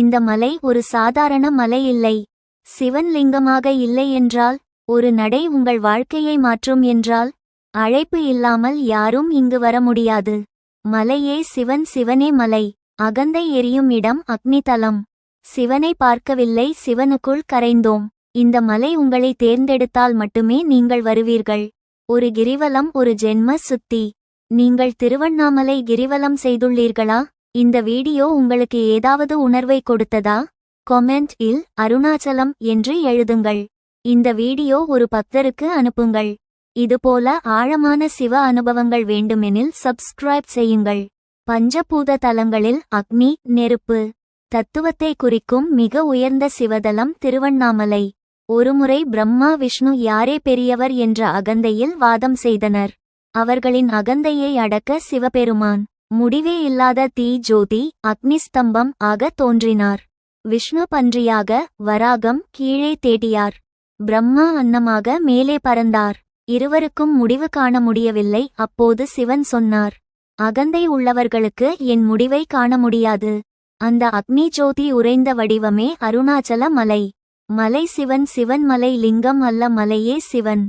இந்த மலை ஒரு சாதாரண மலை இல்லை. சிவன் லிங்கமாக இல்லை என்றால் ஒரு நடை உங்கள் வாழ்க்கையை மாற்றும் என்றால் அழைப்பு இல்லாமல் யாரும் இங்கு வர முடியாது. மலையே சிவன் சிவனே மலை அகந்தை எரியும் இடம் அக்னி தலம் சிவனை பார்க்கவில்லை சிவனுக்குள் கரைந்தோம். இந்த மலை உங்களை தேர்ந்தெடுத்தால் மட்டுமே நீங்கள் வருவீர்கள். ஒரு கிரிவலம் ஒரு ஜென்ம சுத்தி. நீங்கள் திருவண்ணாமலை கிரிவலம் செய்துள்ளீர்களா? இந்த வீடியோ உங்களுக்கு ஏதாவது உணர்வை கொடுத்ததா? கொமெண்ட் இல் அருணாச்சலம் என்று எழுதுங்கள். இந்த வீடியோ ஒரு பக்தருக்கு அனுப்புங்கள். இதுபோல ஆழமான சிவ அனுபவங்கள் வேண்டுமெனில் சப்ஸ்கிரைப் செய்யுங்கள். பஞ்சபூத தலங்களில் அக்னி நெருப்பு. தத்துவத்தை குறிக்கும் மிக உயர்ந்த சிவதலம் திருவண்ணாமலை. ஒருமுறை பிரம்மா விஷ்ணு யாரே பெரியவர் என்ற அகந்தையில் வாதம் செய்தனர். அவர்களின் அகந்தையை அடக்க சிவபெருமான் முடிவே இல்லாத தீ ஜோதி அக்னிஸ்தம்பம் ஆக தோன்றினார். விஷ்ணு பன்றியாக வராகம் கீழே தேடியார். பிரம்மா அன்னமாக மேலே பறந்தார். இருவருக்கும் முடிவு காண முடியவில்லை அப்போது சிவன் சொன்னார் அகந்தை உள்ளவர்களுக்கு என் முடிவை காண முடியாது. அந்த அக்னி ஜோதி உறைந்த வடிவமே அருணாச்சல மலை. மலை சிவன் சிவன் மலை லிங்கம் அல்ல மலையே சிவன்.